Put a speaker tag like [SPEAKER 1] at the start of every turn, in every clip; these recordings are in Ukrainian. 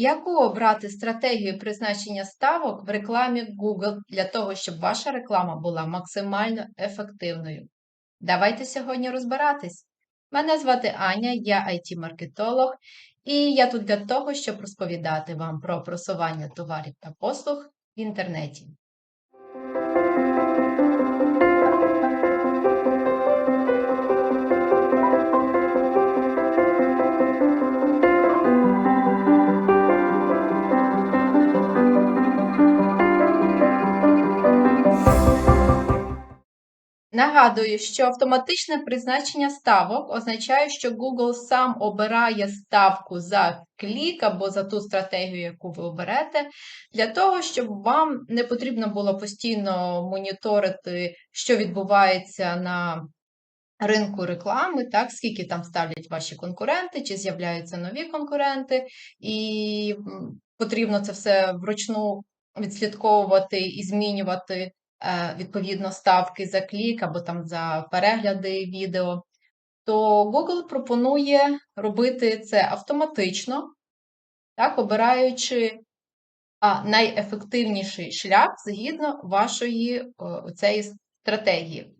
[SPEAKER 1] Яку обрати стратегію призначення ставок в рекламі Google для того, щоб ваша реклама була максимально ефективною? Давайте сьогодні розбиратись. Мене звати Аня, я IT-маркетолог, і я тут для того, щоб розповідати вам про просування товарів та послуг в інтернеті. Нагадую, що автоматичне призначення ставок означає, що Google сам обирає ставку за клік або за ту стратегію, яку ви оберете, для того, щоб вам не потрібно було постійно моніторити, що відбувається на ринку реклами, так, скільки там ставлять ваші конкуренти, чи з'являються нові конкуренти, і потрібно це все вручну відслідковувати і змінювати. Е, відповідно ставки за клік або там за перегляди відео, то Google пропонує робити це автоматично, так, обираючи найефективніший шлях згідно вашої цієї стратегії.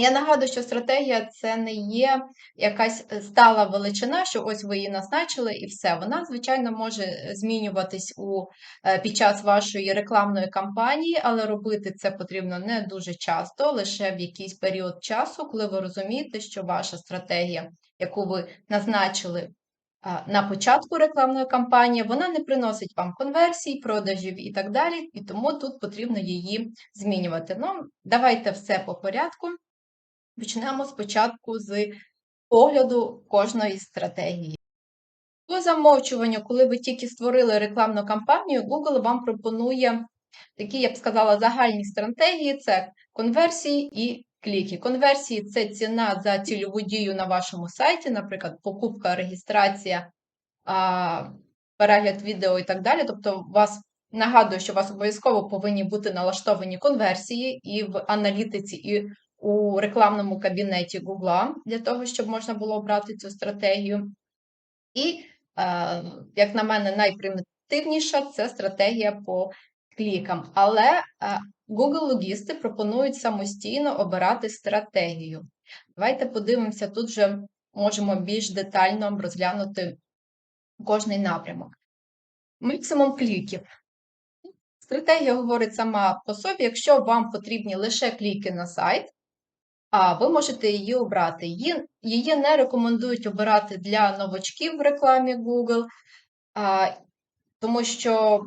[SPEAKER 1] Я нагадую, що стратегія це не є якась е, стала величина, що ось ви її назначили і все. Вона, звичайно, може е, змінюватись у, е, під час вашої рекламної кампанії, але робити це потрібно не дуже часто, лише в якийсь період часу, коли ви розумієте, що ваша стратегія, яку ви назначили на початку рекламної кампанії, вона не приносить вам конверсій, продажів і так далі, і тому тут потрібно її змінювати. Ну, Давайте все по порядку. Почнемо спочатку з огляду кожної стратегії. По замовчуванню, коли ви тільки створили рекламну кампанію, Google вам пропонує такі, я б сказала, загальні стратегії: це конверсії і кліки. Конверсії це ціна за цільову дію на вашому сайті, наприклад, покупка, реєстрація, перегляд відео і так далі. Тобто, вас нагадую, що у вас обов'язково повинні бути налаштовані конверсії і в аналітиці, і у рекламному кабінеті Google для того, щоб можна було обрати цю стратегію. І, е, як на мене, найпримітивніша це стратегія по клікам. Але е, Google логісти пропонують самостійно обирати стратегію. Давайте подивимося, тут вже можемо більш детально розглянути кожний напрямок. Максимум кліків. Стратегія говорить сама по собі, якщо вам потрібні лише кліки на сайт, а ви можете її обрати. Її її не рекомендують обирати для новачків в рекламі Google, а, тому що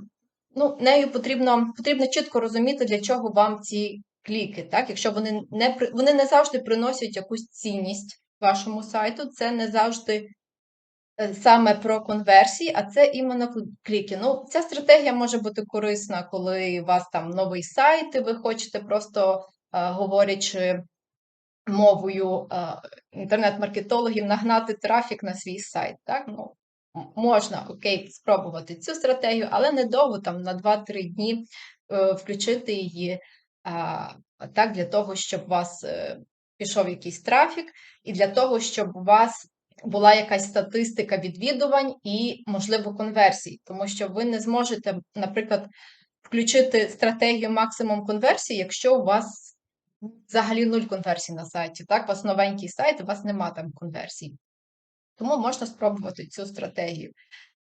[SPEAKER 1] ну, нею потрібно потрібно чітко розуміти, для чого вам ці кліки. Так? Якщо вони не вони не завжди приносять якусь цінність вашому сайту, це не завжди е, саме про конверсії, а це іменно кліки. Ну, Ця стратегія може бути корисна, коли у вас там новий сайт, і ви хочете просто говорячи мовою інтернет-маркетологів нагнати трафік на свій сайт. Так? Ну, Можна окей, спробувати цю стратегію, але недовго, там на 2-3 дні е, включити її так, для того, щоб у вас е, пішов якийсь трафік, і для того, щоб у вас була якась статистика відвідувань і, можливо, конверсій, тому що ви не зможете, наприклад, включити стратегію максимум конверсії, якщо у вас взагалі нуль конверсій на сайті. Так, у вас новенький сайт, у вас нема там конверсій. Тому можна спробувати цю стратегію.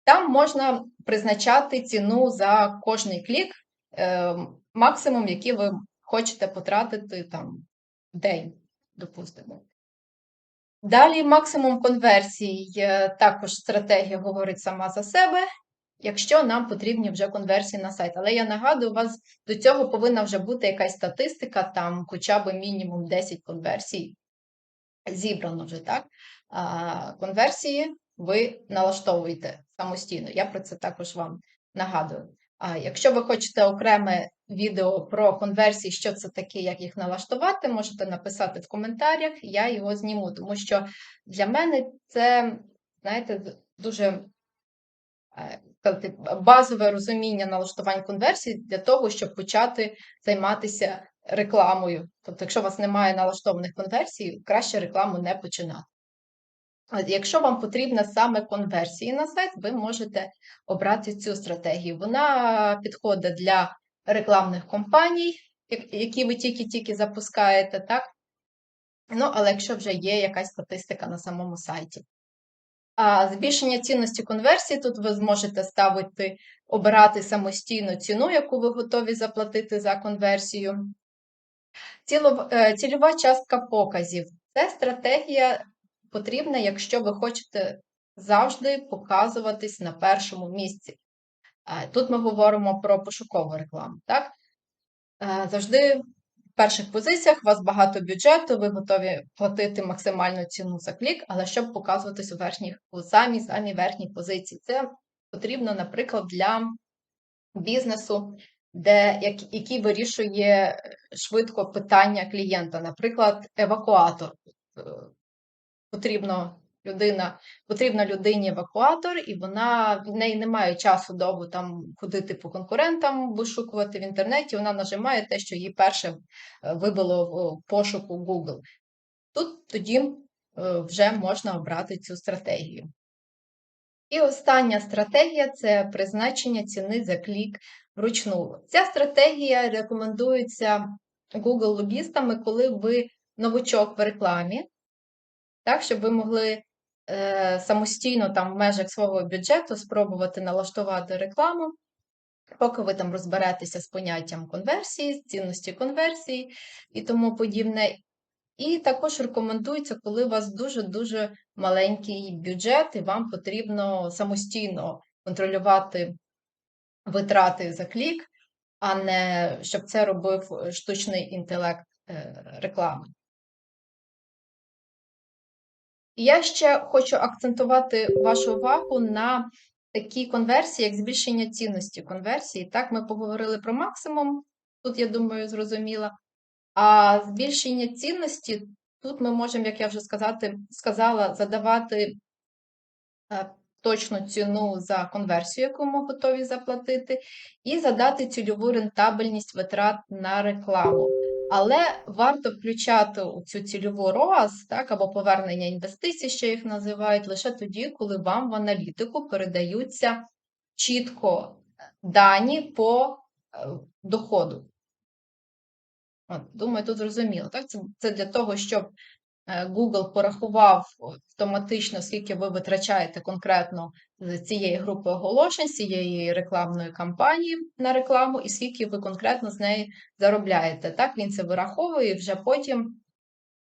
[SPEAKER 1] Там можна призначати ціну за кожний клік, е, максимум, який ви хочете потратити там в день, допустимо. Далі максимум конверсій, також стратегія говорить сама за себе якщо нам потрібні вже конверсії на сайт. Але я нагадую, у вас до цього повинна вже бути якась статистика, там хоча б мінімум 10 конверсій зібрано вже, так? Конверсії ви налаштовуєте самостійно. Я про це також вам нагадую. А якщо ви хочете окреме відео про конверсії, що це таке, як їх налаштувати, можете написати в коментарях, я його зніму, тому що для мене це, знаєте, дуже е, базове розуміння налаштувань конверсій для того, щоб почати займатися рекламою. Тобто, якщо у вас немає налаштованих конверсій, краще рекламу не починати. Якщо вам потрібна саме конверсії на сайт, ви можете обрати цю стратегію. Вона підходить для рекламних кампаній, як- які ви тільки-тільки запускаєте, так? Ну, але якщо вже є якась статистика на самому сайті. А збільшення цінності конверсії тут ви зможете ставити, обирати самостійно ціну, яку ви готові заплатити за конверсію. Е, Цільова частка показів. Це стратегія потрібна, якщо ви хочете завжди показуватись на першому місці. Тут ми говоримо про пошукову рекламу. Так? Е, Завжди перших позиціях у вас багато бюджету, ви готові платити максимальну ціну за клік, але щоб показуватись у верхніх, у самій самій верхній позиції. Це потрібно, наприклад, для бізнесу, де, як- який вирішує швидко питання клієнта, наприклад, евакуатор. Е, Потрібно людина, потрібна людині евакуатор, і вона в неї немає часу довго там ходити по конкурентам, вишукувати в інтернеті. Вона нажимає те, що їй перше е, вибило в пошуку Google. Тут тоді е, вже можна обрати цю стратегію. І остання стратегія це призначення ціни за клік вручну. Ця стратегія рекомендується Google-лобістами, коли ви новичок в рекламі, так, щоб ви могли самостійно там в межах свого бюджету спробувати налаштувати рекламу, поки ви там розберетеся з поняттям конверсії, цінності конверсії і тому подібне. І також рекомендується, коли у вас дуже-дуже маленький бюджет, і вам потрібно самостійно контролювати витрати за клік, а не щоб це робив штучний інтелект е, реклами. Я ще хочу акцентувати вашу увагу на такій конверсії, як збільшення цінності конверсії. Так, ми поговорили про максимум, тут, я думаю, зрозуміла. А збільшення цінності тут ми можемо, як я вже сказати, сказала, задавати е, точну ціну за конверсію, яку ми готові заплатити, і задати цільову рентабельність витрат на рекламу. Але варто включати у цю цільову ROAS, так, або повернення інвестицій, що їх називають, лише тоді, коли вам в аналітику передаються чітко дані по е, доходу. От, Думаю, тут зрозуміло. Так? Це, це для того, щоб е, Google порахував автоматично, скільки ви витрачаєте конкретно з цієї групи оголошень, цієї рекламної кампанії на рекламу, і скільки ви конкретно з неї заробляєте. Так, він це вираховує і вже потім,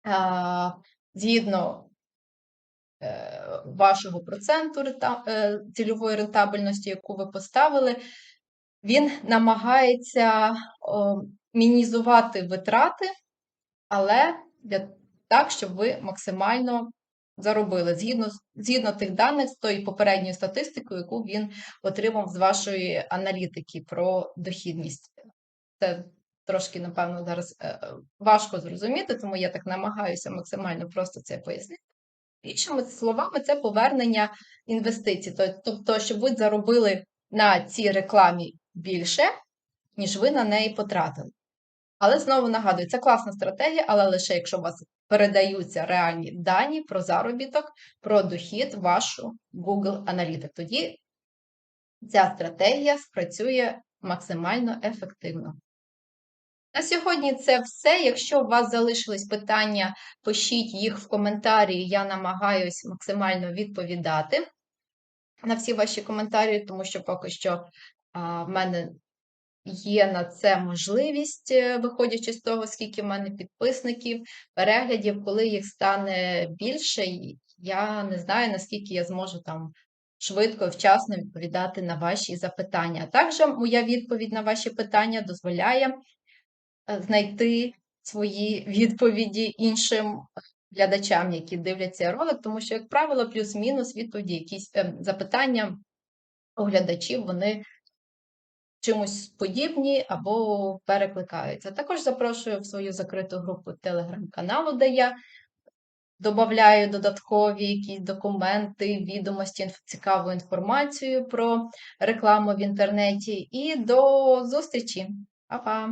[SPEAKER 1] а, згідно е, вашого проценту е, цільової рентабельності, яку ви поставили, він намагається о, мінімізувати витрати, але для, так, щоб ви максимально заробили згідно, згідно тих даних з тої попередньої статистикою, яку він отримав з вашої аналітики про дохідність. Це трошки, напевно, зараз е, е, важко зрозуміти, тому я так намагаюся максимально просто це пояснити. Іншими словами, це повернення інвестицій. Тобто, щоб ви заробили на цій рекламі більше, ніж ви на неї потратили. Але знову нагадую, це класна стратегія, але лише якщо у вас передаються реальні дані про заробіток, про дохід вашу Google Analytics. Тоді ця стратегія спрацює максимально ефективно. На сьогодні це все. Якщо у вас залишились питання, пишіть їх в коментарі, я намагаюсь максимально відповідати на всі ваші коментарі, тому що поки що в мене є на це можливість, е, виходячи з того, скільки в мене підписників, переглядів, коли їх стане більше, я не знаю, наскільки я зможу там швидко і вчасно відповідати на ваші запитання. Також моя відповідь на ваші питання дозволяє е, знайти свої відповіді іншим глядачам, які дивляться ролик, тому що, як правило, плюс-мінус відповіді, якісь е, запитання у глядачів, вони чимось подібні або перекликаються. Також запрошую в свою закриту групу телеграм-каналу, де я додаю додаткові якісь документи, відомості, цікаву інформацію про рекламу в інтернеті. І до зустрічі! Па-па!